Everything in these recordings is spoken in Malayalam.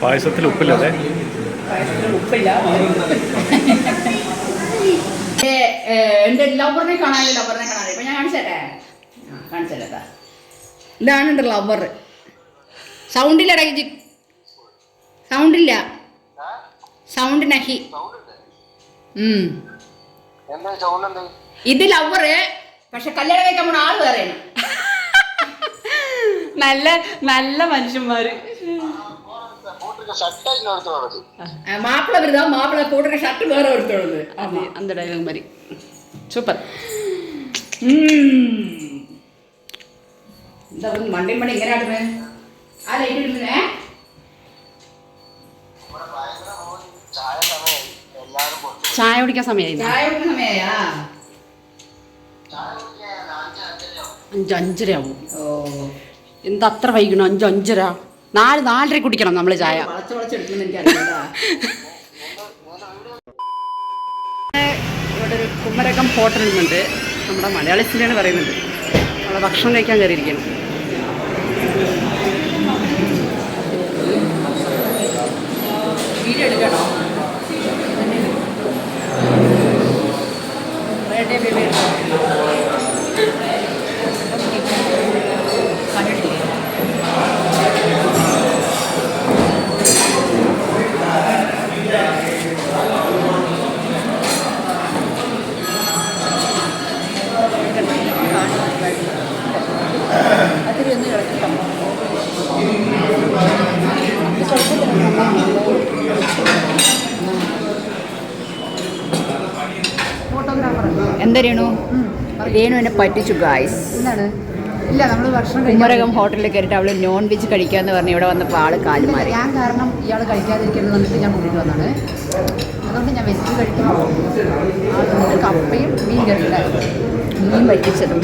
പായസത്തിൽ ഉപ്പില്ലല്ലേ ഉപ്പില്ല. ഏ, എന്റെ ലവറിനെ കാണാനില്ല ലവറിനെ കാണാനില്ല ഇപ്പൊ ഞാൻ കാണിച്ചേട്ടെ? ആ, കാണിച്ചേട്ടാ ഇതാണ് എന്റെ ലവർ സൗണ്ടില്ല ഇടയ്ക്ക് സൗണ്ടില്ല സൗണ്ട് നഹി ഇത് ലവറ് പക്ഷെ കല്യാണം കഴിക്കാൻ പോണ ആൾ വേറെയാണ്. നല്ല നല്ല മനുഷ്യന്മാര്. മാപ്പിള വരുന്ന മാപ്പിള കൂട്ടൊക്കെ ഷർട്ട് വേറെ എടുത്തോളൂ അതെ അന്ത മതി സൂപ്പർ എന്താ മണ്ടി മണി ഇങ്ങനെ ആട്ടുന്നേ ആ ലൈറ്റ് ഇടുന്നേ. ചായ കുടിക്കാൻ സമയമായി ചായ കുടിക്കാൻ സമയമായാ? അഞ്ച് അഞ്ചര ആവും എന്താ അത്ര വൈകണം? അഞ്ച് അഞ്ചര. നാല് നാലര കുടിക്കണം നമ്മൾ ചായ. ഇവിടെ ഒരു കുമരകം ഹോട്ടൽ ഉണ്ട് നമ്മുടെ സിനിമയാണ് പറയുന്നത്. അവിടെ ഭക്ഷണം കഴിക്കാൻ കയറിയിരിക്കണം വീഡിയോ എടുക്കണോ എന്താ രേണു? രേണു എന്നെ പറ്റിച്ചു ഗായ്സ് എന്താണ്? ഇല്ല നമ്മൾ ഭക്ഷണം കുമരകം ഹോട്ടലിൽ കയറിയിട്ട് അവൾ നോൺ വെജ് കഴിക്കാന്ന് പറഞ്ഞ് ഇവിടെ വന്നപ്പോൾ ആൾ കാലുമാറി ഞാൻ കാരണം ഇയാൾ കഴിക്കാതിരിക്കുന്നത് വന്നിട്ട് ഞാൻ കൂടി വന്നാണ് അതുകൊണ്ട് ഞാൻ വെജ് കഴിക്കുന്നു കപ്പയും മീൻ കറി മീൻ പറ്റിച്ചതും.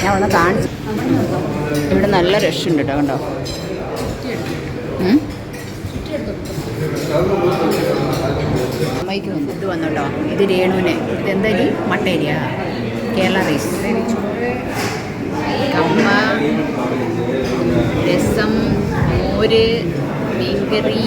ഞാൻ ഒന്ന് കാണിച്ചു ഇവിടെ നല്ല രക്ഷ ഉണ്ട് കേട്ടോ കണ്ടോ? അമ്മയ്ക്ക് ഇത് വന്നു ഇത് രേണുവിന്. ഇത് എന്തായാലും മട്ടേരിയ. കേരള റൈസ്. കമ്മ രസം മോര് മീൻകറി.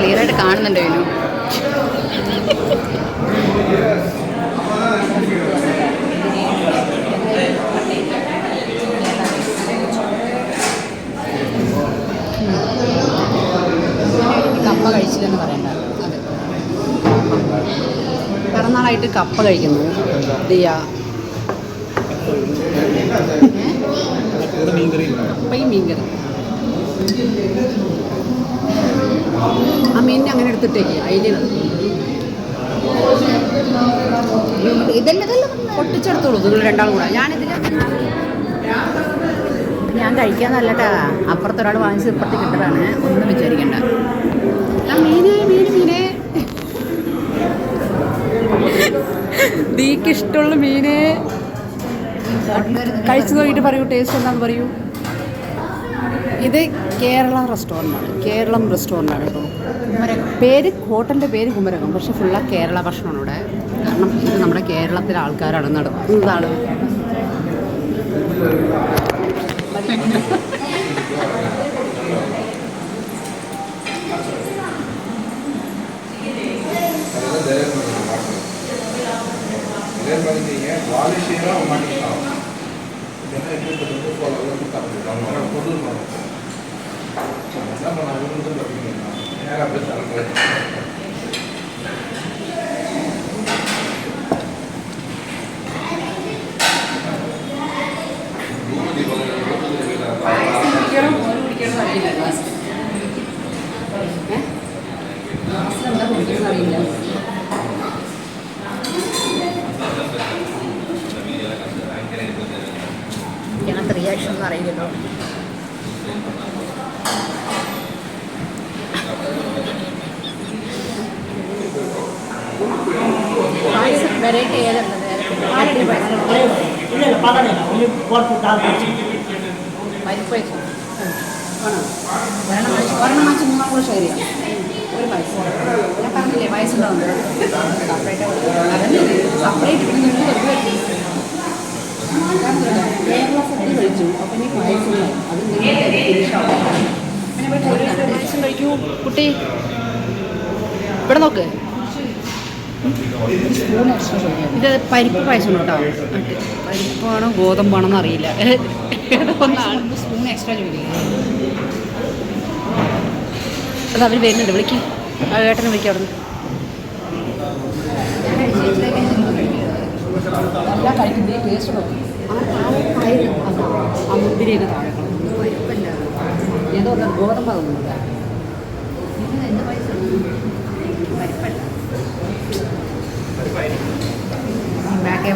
ക്ലിയർ ആയിട്ട് കാണുന്നുണ്ട് വിനു. കപ്പ കഴിച്ചില്ലെന്ന് പറയണ്ട. അതെ. പിറന്നാളായിട്ട് കപ്പ കഴിക്കുന്നു. ദിയ. കപ്പയും മീൻകറി ആ മീനിനെ അങ്ങനെ എടുത്തിട്ടേക്ക്. അതിന് ഇതെല്ലാം ഇതല്ല പൊട്ടിച്ചെടുത്തോളൂ. നിങ്ങൾ രണ്ടാളും കൂടെ. ഞാനിതിൽ ഞാൻ കഴിക്കാൻ കഴിക്കാന്നല്ലട്ടാ അപ്പുറത്തൊരാൾ വാങ്ങിച്ച് ഇപ്പുറത്ത് കിട്ടതാണ് ഒന്നും വിചാരിക്കണ്ട. ആ മീനെ മീന് മീനെ. ദീക്ക് ഇഷ്ടമുള്ള മീനെ. കഴിച്ചു നോക്കിയിട്ട് പറയൂ ടേസ്റ്റ് എന്താണെന്ന് പറയൂ. ഇത് കേരള റെസ്റ്റോറന്റാണ്. കേരളം റെസ്റ്റോറന്റാണ് കേട്ടോ പേര് ഹോട്ടലിന്റെ പേര് കുമരകം പക്ഷേ ഫുള്ള കേരള ഭക്ഷണമാണ് ഇവിടെ. കാരണം ഇത് നമ്മുടെ കേരളത്തിലെ ആൾക്കാരാണ് നടത്തുന്നതാണ് வாலிஷியெல்லாம் பொது ഇതിനകത്ത് റിയാക്ഷൻ എന്ന് അറിയില്ലല്ലോ வெரைட்டி ஏதாவது പരിപ്പ് ഒരെണ്ണം വെച്ച് ഒരെണ്ണം വെച്ച് മൂന്നാം കൂടെ ഷെയർ ചെയ്യാം ഒരു പൈസ ഞാൻ പറഞ്ഞില്ലേ പൈസ ഉണ്ടാവും സെപ്പറേറ്റ് അതന്നെ സെപ്പറേറ്റ് പിന്നെ നിങ്ങൾ വെറുതെ കഴിച്ചു അപ്പം ഈ പൈസ കഴിക്കൂ കുട്ടി ഇവിടെ നോക്ക്. ഇത് പരിപ്പ് പായസം കേട്ടോ. പരിപ്പാണോ ഗോതമ്പാണോ എന്ന് അറിയില്ല സ്പൂൺ എക്സ്ട്രാ അത് അവർ വരുന്നുണ്ട്. വിളിക്ക്. ഏട്ടനെ വിളിക്കാം അവിടെ നോക്കും ആ മുന്തിരിയൊക്കെ താഴെ ഏതോ ഗോതമ്പ് എന്ത് പരിപ്പല്ല. ബാക്ക്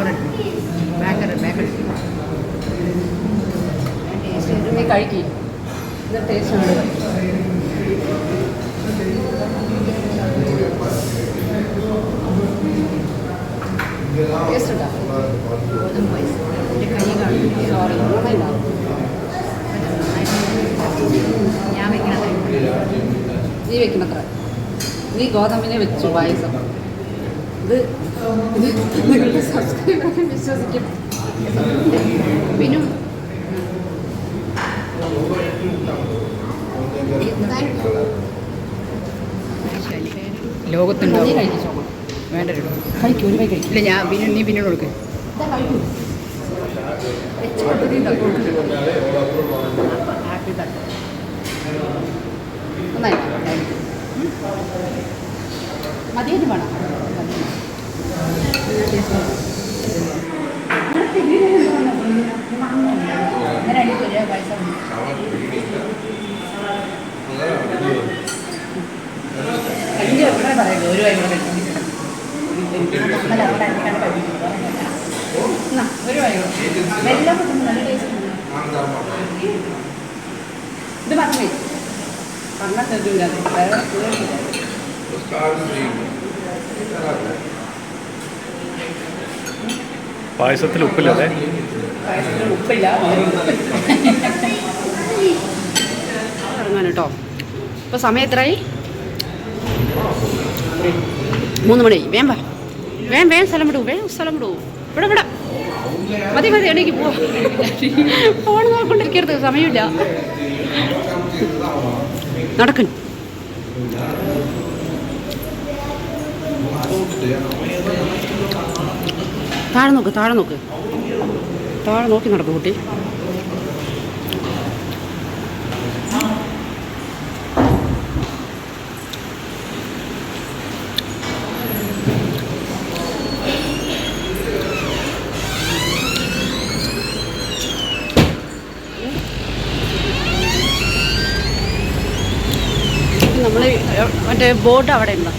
കഴിക്കി. ഇത് ടേസ്റ്റ് ഉണ്ട് ടേസ്റ്റ് ഉണ്ടോ ഗോതമ്പ് പായസം എന്റെ കൈ കാണും സോറി നന്നായിട്ടുണ്ടാവും ഞാൻ വെക്കണത് നീ വെക്കണത്ര നീ ഗോതമ്പിനെ വെച്ചു പായസം. ഇത് ഇത് നിങ്ങളുടെ സബ്സ്ക്രൈബറെ വിശ്വസിക്കും. പിന്നെ ലോകത്തുണ്ടോ? വേണ്ട കഴിക്കൂ ഒരു കൈ കഴിക്കും. ഇല്ല ഞാൻ പിന്നെ നീ പിന്നീട് കൊടുക്ക്. നന്നായി. മതിയായിട്ട് വേണം. ഇത് പറഞ്ഞേ. തരൂല വേറെ. പായസത്തിൽ ഉപ്പില്ലേ ഉപ്പില്ലോ ഉപ്പില്ല ഇറങ്ങാൻ കേട്ടോ. ഇപ്പോൾ സമയം എത്രയായി മൂന്ന് മണി. വേം വാ. വേം വേം സ്ഥലം വിടൂ വേം സ്ഥലം വിടൂ. ഇവിടെ ഇവിടെ. മതി മതി എണീക്ക് പോ ഫോൺ നോക്കൊണ്ടിരിക്കരുത് സമയമില്ല. നടക്കൻ താഴെ നോക്ക് താഴെ നോക്ക്. താഴെ നോക്കി നടക്കും കുട്ടി നമ്മൾ മറ്റേ ബോട്ട് അവിടെ ഉണ്ട്.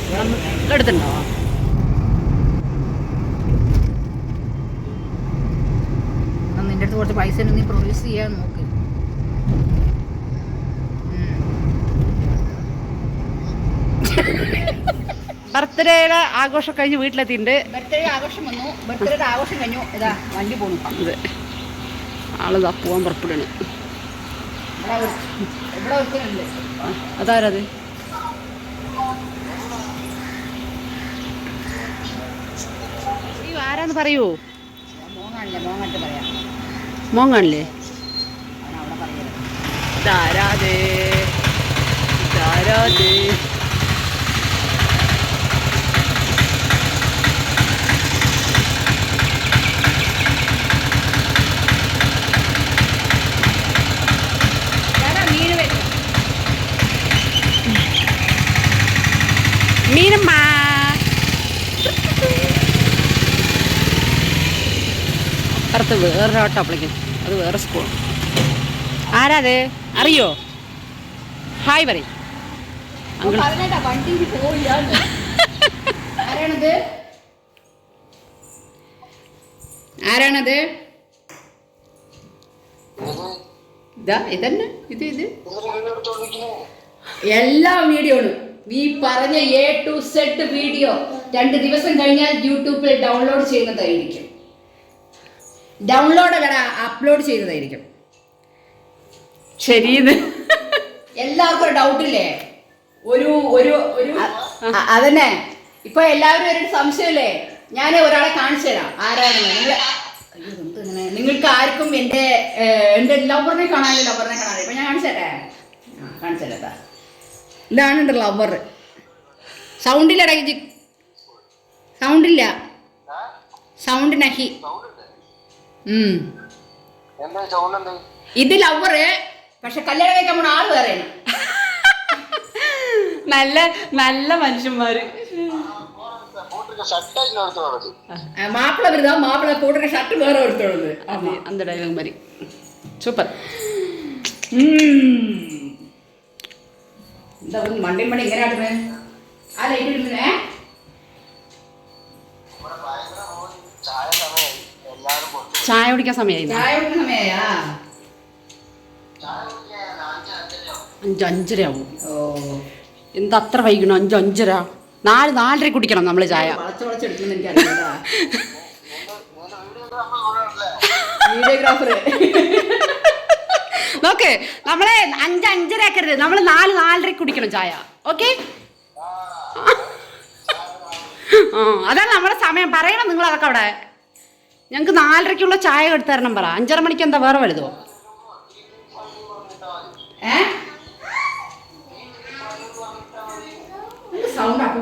എടുത്തിട്ടുണ്ടോ? നിന്റെ അടുത്ത് കുറച്ച് പൈസ നീ പ്രൊഡ്യൂസ് ചെയ്യാൻ നോക്ക്. ബർത്ത്ഡേയുടെ ആഘോഷം കഴിഞ്ഞ് വീട്ടിലെത്തിയിട്ടുണ്ട്. ബർത്ത്ഡേ ആഘോഷം വന്നു. ബർത്ത്ഡേയുടെ ആഘോഷം കഴിഞ്ഞു. ഇതാ വണ്ടി പോണു. ആളിതാ പോവാൻ പുറപ്പെടുന്നു ഇവിടെ അതാരത് അയ്യോ ആരാന്ന് പറയൂ മോൻ കാണില്ല മോൻ കണ്ടിട്ട് പറയാം മോൻ കാണില്ലേ അവൻ അവിടെ പറയരുത് ഇതാരാത് പറയൂ? മോങ്ങാണല്ലേ മീൻ വരും മീനമ്മ അപ്പുറത്ത് വേറൊരു ഓട്ടോ വിളിക്കുന്നു അത് വേറെ സ്കൂൾ ആരാത്? അറിയോ? ഹായ് പറയും. അങ്കിൾ. ആരാണത്? ഇതാ ഇതന്നെ ഇത് ഇത്. എല്ലാ വീഡിയോ ഈ പറഞ്ഞ എ ടു സെറ്റ് വീഡിയോ രണ്ട് ദിവസം കഴിഞ്ഞാൽ യൂട്യൂബിൽ ഡൗൺലോഡ് ചെയ്യുന്നതായിരിക്കും. ഡൗൺലോഡ് അല്ല അപ്ലോഡ് ചെയ്തതായിരിക്കും. ശരി എല്ലാവർക്കും ഡൗട്ട് ഇല്ലേ? ഒരു ഒരു ഒരു. അതന്നെ. ഇപ്പൊ എല്ലാവരും ഒരു സംശയമല്ലേ? ഞാൻ ഒരാളെ കാണിച്ചു തരാം. ഇങ്ങനെ? നിങ്ങൾക്ക് ആർക്കും എന്റെ എന്റെ എന്റെ ലവറിനെ കാണാനില്ല ലവറിനെ കാണാനില്ല. ഇപ്പൊ ഞാൻ കാണിച്ചു തരേ. കാണിച്ചു തരാം ഇതാണ് എന്റെ ലവർ സൗണ്ടില്ല സൗണ്ടില്ല സൗണ്ട് നഹി ഇത് ലവറ് പക്ഷെ കല്യാണം കഴിക്കാൻ പോണ ആള് വേറെയാണ് നല്ല നല്ല മനുഷ്യന്മാര് போட்டிருக்க சட்டை இன்னொருத்தர் வருது ആ, മാപ്പിള വരുതാ മാപ്പിള കൂട്ടൊരു ഷർട്ട് വേറെ എടുത്തോളത് അതെ അന്ത ഡയലോഗ് മാതിരി സൂപ്പർ എന്താ ഒന്ന് മണ്ടി മണി ചായ കുടിക്കാൻ സമയമായി ചായ കുടിക്കാൻ അഞ്ച് അഞ്ചര ആവും. എന്താ അത്ര വൈകണം? അഞ്ച് അഞ്ചര. നാല് നാലര കുടിക്കണം നമ്മൾ ചായ. ഓക്കെ നോക്ക് നമ്മളെ അഞ്ച് അഞ്ചര ആക്കരുത്. നമ്മൾ നാല് നാലര കുടിക്കണം ചായ. ഓക്കെ? ആ അതാണ് നമ്മുടെ സമയം. പറയണം നിങ്ങൾ അതൊക്കെ അവിടെ. ഞങ്ങൾക്ക് നാലരയ്ക്കുള്ള ചായ എടുത്തു തരണം പറ. അഞ്ചര മണിക്ക് എന്താ വേറെ വലുതോ? ഏ? സൗണ്ട് അപ്പൊ